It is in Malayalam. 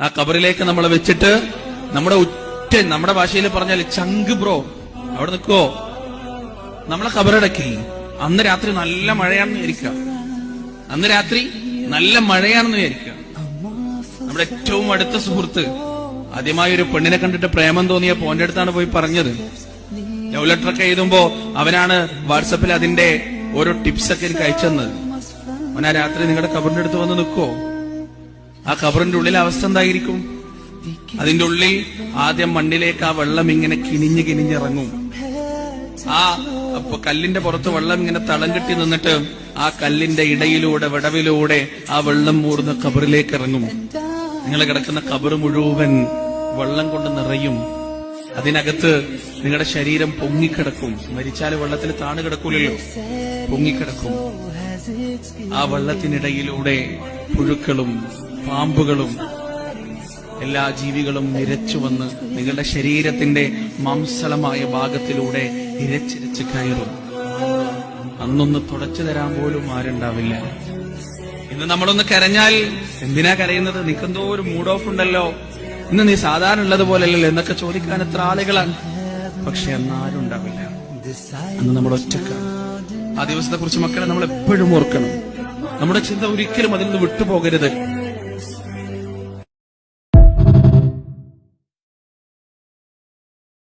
ആ കബറിലേക്ക് നമ്മളെ വെച്ചിട്ട് നമ്മുടെ ഉറ്റ നമ്മുടെ ഭാഷയിൽ പറഞ്ഞാൽ ചങ്ക് ബ്രോ അവിടെ നിൽക്കോ നമ്മളെ കബറടക്കി അന്ന് രാത്രി നല്ല മഴയാണെന്ന് വിചാരിക്കുക. അന്ന് രാത്രി നല്ല മഴയാണെന്ന് വിചാരിക്കുക. നമ്മുടെ ഏറ്റവും അടുത്ത സുഹൃത്ത് ആദ്യമായി ഒരു പെണ്ണിനെ കണ്ടിട്ട് പ്രേമം തോന്നിയ പോന്റെ അടുത്താണ് പോയി പറഞ്ഞത്. ലവ് ലെറ്റർ ഒക്കെ എഴുതുമ്പോ അവനാണ് വാട്സപ്പിൽ അതിന്റെ ഓരോ ടിപ്സ് ഒക്കെ എനിക്ക് അയച്ചെന്നത് അവൻ ആ രാത്രി നിങ്ങളുടെ കബറിന്റെ അടുത്ത് വന്ന് നിൽക്കോ ആ കബറിന്റെ ഉള്ളിലെ അവസ്ഥ എന്തായിരിക്കും? അതിന്റെ ഉള്ളിൽ ആദ്യം മണ്ണിലേക്ക് ആ വെള്ളം ഇങ്ങനെ കിനിഞ്ഞ് കിനിഞ്ഞിറങ്ങും. ആ കല്ലിന്റെ പുറത്ത് വെള്ളം ഇങ്ങനെ തളം കെട്ടി നിന്നിട്ട് ആ കല്ലിന്റെ ഇടയിലൂടെ വിടവിലൂടെ ആ വെള്ളം മൂർന്ന് കബറിലേക്ക് ഇറങ്ങും. നിങ്ങൾ കിടക്കുന്ന കബറ് മുഴുവൻ വെള്ളം കൊണ്ട് നിറയും. അതിനകത്ത് നിങ്ങളുടെ ശരീരം പൊങ്ങിക്കിടക്കും. മരിച്ചാൽ വെള്ളത്തിൽ താണു കിടക്കൂലല്ലോ. പൊങ്ങിക്കിടക്കും. ആ വെള്ളത്തിനിടയിലൂടെ പുഴുക്കളും പാമ്പുകളും എല്ലാ ജീവികളും നിരച്ചു വന്ന് നിങ്ങളുടെ ശരീരത്തിന്റെ മാംസളമായ ഭാഗത്തിലൂടെ ഇരച്ചിരച്ച് കയറും. അന്നൊന്ന് തുടച്ചു തരാൻ പോലും ആരുണ്ടാവില്ല. ഇന്ന് നമ്മളൊന്ന് കരഞ്ഞാൽ എന്തിനാ കരയുന്നത്? നിൽക്കെന്തോ ഒരു മൂഡ് ഓഫ് ഉണ്ടല്ലോ. ഇന്ന് നീ സാധാരണ ഉള്ളത് ഉള്ളതുപോലല്ലോ എന്നൊക്കെ ചോദിക്കാൻ എത്ര ആളുകളാണ് പക്ഷെ അന്നാരും ഉണ്ടാവില്ല അന്ന് നമ്മൾ ഒറ്റക്കാണ്. ആ ദിവസത്തെ കുറിച്ച് മക്കളെ നമ്മൾ എപ്പോഴും ഓർക്കണം. നമ്മുടെ ചിന്ത ഒരിക്കലും അതിൽ നിന്ന് വിട്ടുപോകരുത്.